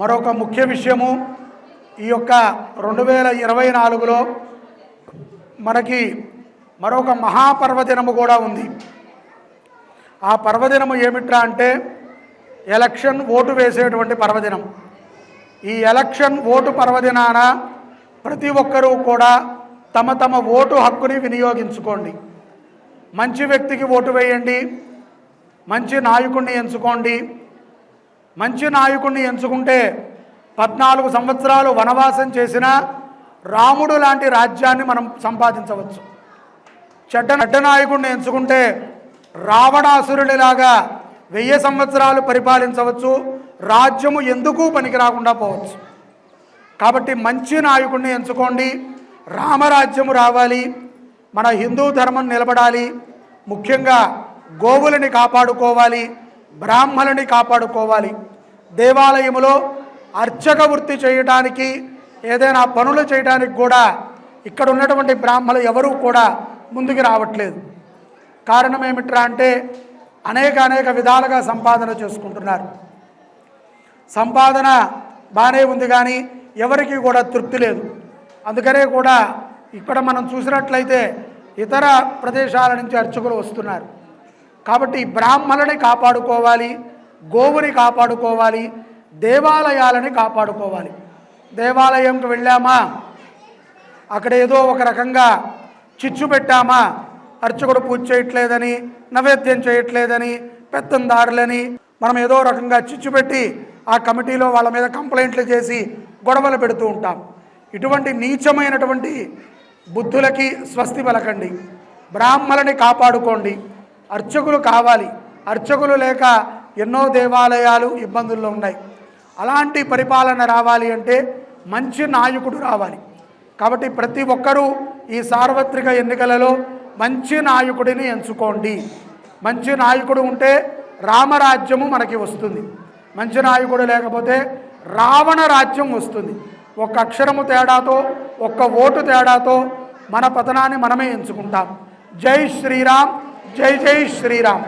మరొక ముఖ్య విషయము ఈ యొక్క రెండు వేల ఇరవై నాలుగులో మనకి మరొక మహాపర్వదినము కూడా ఉంది. ఆ పర్వదినము ఏమిట్రా అంటే ఎలక్షన్ ఓటు వేసేటువంటి పర్వదినం ఈ ఎలక్షన్ ఓటు పర్వదినాన ప్రతి ఒక్కరూ కూడా తమ తమ ఓటు హక్కుని వినియోగించుకోండి. మంచి వ్యక్తికి ఓటు వేయండి. మంచి నాయకుడిని ఎంచుకోండి. మంచి నాయకుడిని ఎంచుకుంటే పద్నాలుగు సంవత్సరాలు వనవాసం చేసిన రాముడు లాంటి రాజ్యాన్ని మనం సంపాదించవచ్చు. చెడ్డ చెడ్డ నాయకుడిని ఎంచుకుంటే రావణాసురుడిలాగా వెయ్యి సంవత్సరాలు పరిపాలించవచ్చు. రాజ్యము ఎందుకు పనికి రాకుండా పోవచ్చు? కాబట్టి మంచి నాయకుడిని ఎంచుకోండి. రామరాజ్యము రావాలి. మన హిందూ ధర్మం నిలబడాలి. ముఖ్యంగా గోవులని కాపాడుకోవాలి. బ్రాహ్మణుని కాపాడుకోవాలి. దేవాలయములో అర్చక వృత్తి చేయడానికి ఏదైనా పనులు చేయడానికి కూడా ఇక్కడ ఉన్నటువంటి బ్రాహ్మణులు ఎవరూ కూడా ముందుకు రావట్లేదు. కారణం ఏమిట్రా అంటే అనేక అనేక విధాలుగా సంపాదన చేసుకుంటున్నారు. సంపాదన బాగానే ఉంది కానీ ఎవరికి కూడా తృప్తి లేదు. అందుకనే కూడా ఇక్కడ మనం చూసినట్లయితే ఇతర ప్రదేశాల నుంచి అర్చకులు వస్తున్నారు. కాబట్టి బ్రాహ్మణుని కాపాడుకోవాలి గోవుని కాపాడుకోవాలి దేవాలయాలని కాపాడుకోవాలి. దేవాలయంకి వెళ్ళామా? అక్కడ ఏదో ఒక రకంగా చిచ్చు పెట్టామా? అర్చకుడు పూజ చేయట్లేదని నైవేద్యం చేయట్లేదని పెత్తందారులని మనం ఏదో రకంగా చిచ్చు పెట్టి ఆ కమిటీలో వాళ్ళ మీద కంప్లైంట్లు చేసి గొడవలు పెడుతూ ఉంటాం. ఇటువంటి నీచమైనటువంటి బుద్ధులకి స్వస్తి పలకండి. బ్రాహ్మణుని కాపాడుకోండి. అర్చకులు కావాలి. అర్చకులు లేక ఎన్నో దేవాలయాలు ఇబ్బందుల్లో ఉన్నాయి. అలాంటి పరిపాలన రావాలి అంటే మంచి నాయకుడు రావాలి. కాబట్టి ప్రతి ఒక్కరూ ఈ సార్వత్రిక ఎన్నికలలో మంచి నాయకుడిని ఎంచుకోండి. మంచి నాయకుడు ఉంటే రామరాజ్యము మనకి వస్తుంది. మంచి నాయకుడు లేకపోతే రావణ రాజ్యం వస్తుంది. ఒక్క అక్షరము తేడాతో ఒక్క ఓటు తేడాతో మన పతనాన్ని మనమే ఎంచుకుంటాం. జై శ్రీరామ్. జై జై శ్రీరామ్